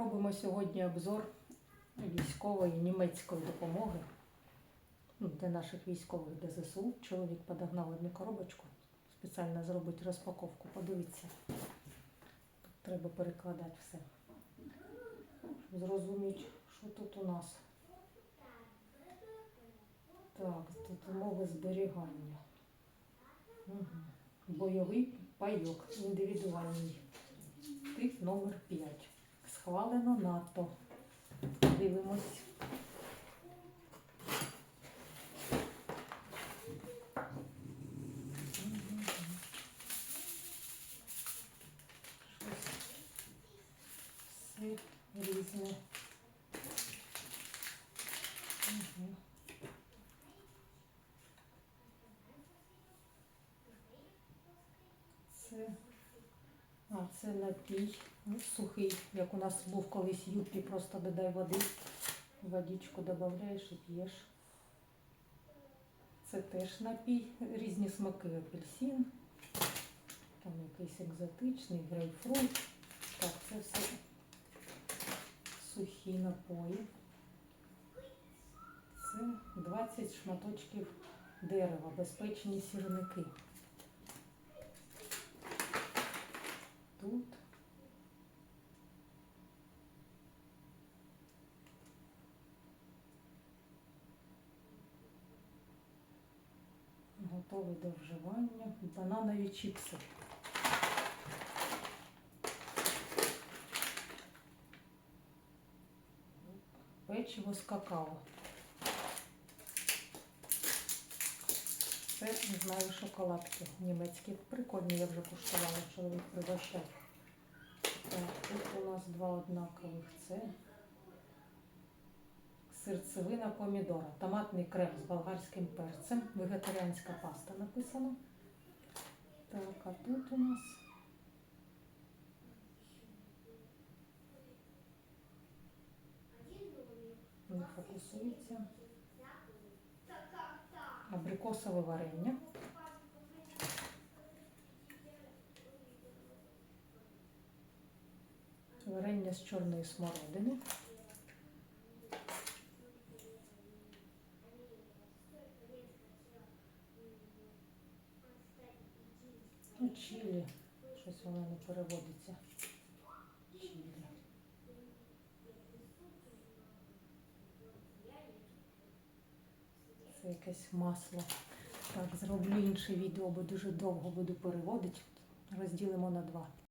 Робимо сьогодні обзор військової німецької допомоги ну, для наших військових ДЗСУ. Чоловік подогнав одну коробочку, спеціально зробити розпаковку. Подивіться. Тут треба перекладати все. Зрозуміти, що тут у нас. Так, тут умови зберігання. Угу. Бойовий пайок індивідуальний. Тип номер 5. Схвалено НАТО. Дивимось. Щось Все різне. Це а, це напій ну, сухий, як у нас був колись юпі, просто додай води, водичку додаєш і п'єш. Це теж напій, різні смаки, апельсин, там якийсь екзотичний, грейпфрут. Так, це все сухі напої. Це 20 шматочків дерева, безпечні сірники. Тут готовий до вживання бананові чіпси. Печиво з какао. Це, не знаю, шоколадки німецькі. Прикольні, я вже куштувала, чоловік пригощав. Так, тут у нас два однакових. Це серцевина помідора, томатний крем з болгарським перцем, вегетаріанська паста написано. Так, а тут у нас не фокусується. Абрикосове варення. Варення з чорної смородини. Ну, чилі. Щось воно не переводиться. Чилі. Це якесь масло. Так, зроблю інше відео, бо дуже довго буду переводити. Розділимо на два.